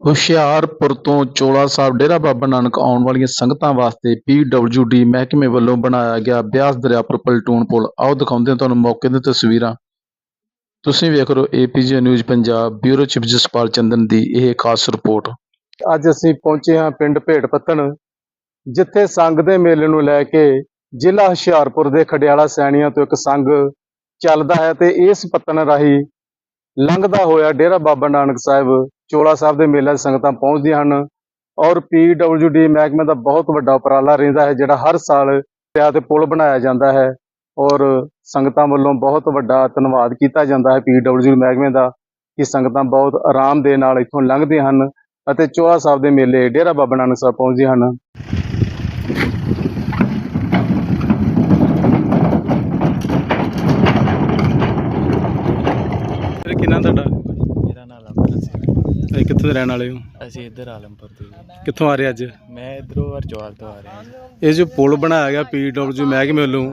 ਹੁਸ਼ਿਆਰਪੁਰ ਤੋਂ ਚੋਲਾ ਸਾਹਿਬ ਡੇਰਾ ਬਾਬਾ ਨਾਨਕ ਆਉਣ ਵਾਲੀਆਂ ਸੰਗਤਾਂ ਵਾਸਤੇ ਪੀਡਬਲਯੂਡੀ ਮਹਿਕਮੇ ਵੱਲੋਂ ਬਣਾਇਆ ਗਿਆ ਬਿਆਸ ਦਰਿਆ ਪਰ ਪਲਟੂਨ ਪੁਲ। ਆਓ ਦਿਖਾਉਂਦੇ ਹਾਂ ਤੁਹਾਨੂੰ ਮੌਕੇ ਦੀਆਂ ਤਸਵੀਰਾਂ। ਤੁਸੀਂ ਵੇਖ ਰਹੇ ਹੋ APG news Punjab, bureau chief Jaspal Chandan ਦੀ ਇਹ ਖਾਸ ਰਿਪੋਰਟ। ਅੱਜ ਅਸੀਂ ਪਹੁੰਚੇ ਹਾਂ ਪਿੰਡ ਭੇੜ ਪੱਤਣ ਜਿੱਥੇ ਸੰਗ ਦੇ ਮੇਲੇ ਨੂੰ ਲੈ ਕੇ ਜ਼ਿਲ੍ਹਾ ਹੁਸ਼ਿਆਰਪੁਰ ਦੇ ਖਡਿਆਲਾ ਸੈਣੀਆਂ ਤੋਂ ਇੱਕ ਸੰਗ ਚੱਲਦਾ ਹੈ ਤੇ ਇਸ ਪੱਤਣ ਰਾਹੀਂ ਲੰਘਦਾ ਹੋਇਆ ਡੇਰਾ ਬਾਬਾ ਨਾਨਕ ਸਾਹਿਬ, ਚੋਲਾ ਸਾਹਿਬ ਦੇ ਮੇਲੇ 'ਚ ਸੰਗਤਾਂ ਪਹੁੰਚਦੀਆਂ ਹਨ ਔਰ ਪੀਡਬਲਯੂਡੀ ਮਹਿਕਮੇ ਦਾ ਬਹੁਤ ਵੱਡਾ ਉਪਰਾਲਾ ਰਹਿੰਦਾ ਹੈ, ਜਿਹੜਾ ਹਰ ਸਾਲ ਦਰਿਆ ਤੇ ਪੁਲ ਬਣਾਇਆ ਜਾਂਦਾ ਹੈ ਔਰ ਸੰਗਤਾਂ ਵੱਲੋਂ ਬਹੁਤ ਵੱਡਾ ਧੰਨਵਾਦ ਕੀਤਾ ਜਾਂਦਾ ਹੈ ਪੀਡਬਲਯੂਡੀ ਮਹਿਕਮੇ ਦਾ ਕਿ ਸੰਗਤਾਂ ਬਹੁਤ ਆਰਾਮ ਦੇ ਨਾਲ ਇੱਥੋਂ ਲੰਘਦੀਆਂ ਹਨ ਅਤੇ ਚੋਲਾ ਸਾਹਿਬ ਦੇ ਮੇਲੇ ਡੇਰਾ ਬਾਬਾ ਨਾਨਕ ਸਾਹਿਬ ਪਹੁੰਚਦੇ ਹਨ। ਕਿੰਨਾ ਤੁਹਾਡਾ? ਮੇਰਾ ਨਾਮ ਅਮਰ ਸਿੰਘ ਇਹ ਕਿੱਥੋਂ ਦੇ ਰਹਿਣ ਵਾਲੇ ਹੋ? ਅਸੀਂ ਇੱਧਰ ਆਲਮਪੁਰ ਤੋਂ ਜੀ। ਕਿੱਥੋਂ ਆ ਰਹੇ ਅੱਜ? ਮੈਂ ਇੱਧਰੋਂ ਹਰਜਵਾਲ ਤੋਂ ਆ ਰਿਹਾ ਜੀ ਇਹ ਜੋ ਪੁਲ ਬਣਾਇਆ ਗਿਆ ਪੀਡਬਲਯੂ ਮਹਿਕਮੇ ਵੱਲੋਂ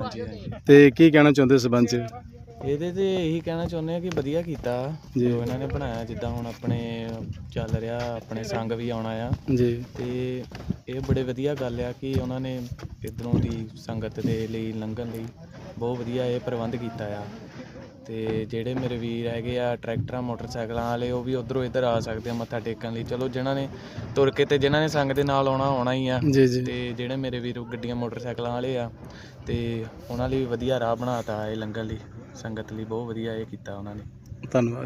ਤੇ ਕੀ ਕਹਿਣਾ ਚਾਹੁੰਦੇ ਇਸ ਸੰਬੰਧ ਚ? ਇਹਦੇ ਤੇ ਇਹੀ ਕਹਿਣਾ ਚਾਹੁੰਦੇ ਆ ਕਿ ਵਧੀਆ ਕੀਤਾ ਜੀ। ਜੋ ਇਹਨਾਂ ਨੇ ਬਣਾਇਆ ਜਿੱਦਾਂ ਹੁਣ ਆਪਣੇ ਚੱਲ ਰਿਹਾ ਆਪਣੇ ਸੰਗ ਵੀ ਆਉਣਾ ਆ ਜੀ। ਤੇ ਇਹ ਬੜੇ ਵਧੀਆ ਗੱਲ ਆ ਕਿ ਉਹਨਾਂ ਨੇ ਇਧਰੋਂ ਦੀ ਸੰਗਤ ਦੇ ਲਈ ਲੰਘਣ ਲਈ ਬਹੁਤ ਵਧੀਆ ਇਹ ਪ੍ਰਬੰਧ ਕੀਤਾ ਆ। ਤੇ ਜਿਹੜੇ ਮੇਰੇ ਵੀਰ ਹੈਗੇ ਆ ਟਰੈਕਟਰਾਂ ਮੋਟਰਸਾਈਕਲਾਂ ਵਾਲੇ ਉਹ ਵੀ ਉਧਰੋਂ ਇੱਧਰ ਆ ਸਕਦੇ ਆ ਮੱਥਾ ਟੇਕਣ ਲਈ। ਚਲੋ ਜਿਨ੍ਹਾਂ ਨੇ ਤੁਰ ਕੇ ਤੇ ਜਿਨ੍ਹਾਂ ਨੇ ਸੰਗ ਦੇ ਨਾਲ ਆਉਣਾ ਆਉਣਾ ਹੀ ਆ। ਜੀ ਜੀ। ਤੇ ਜਿਹੜੇ ਮੇਰੇ ਵੀਰ ਗੱਡੀਆਂ ਮੋਟਰਸਾਈਕਲਾਂ ਵਾਲੇ ਆ ਤੇ ਉਹਨਾਂ ਲਈ ਵਧੀਆ ਰਾਹ ਬਣਾਤਾ ਇਹ ਲੰਘਣ ਲਈ। ਸੰਗਤ ਲਈ ਬਹੁਤ ਵਧੀਆ ਇਹ ਕੀਤਾ ਉਹਨਾਂ ਨੇ। ਧੰਨਵਾਦ।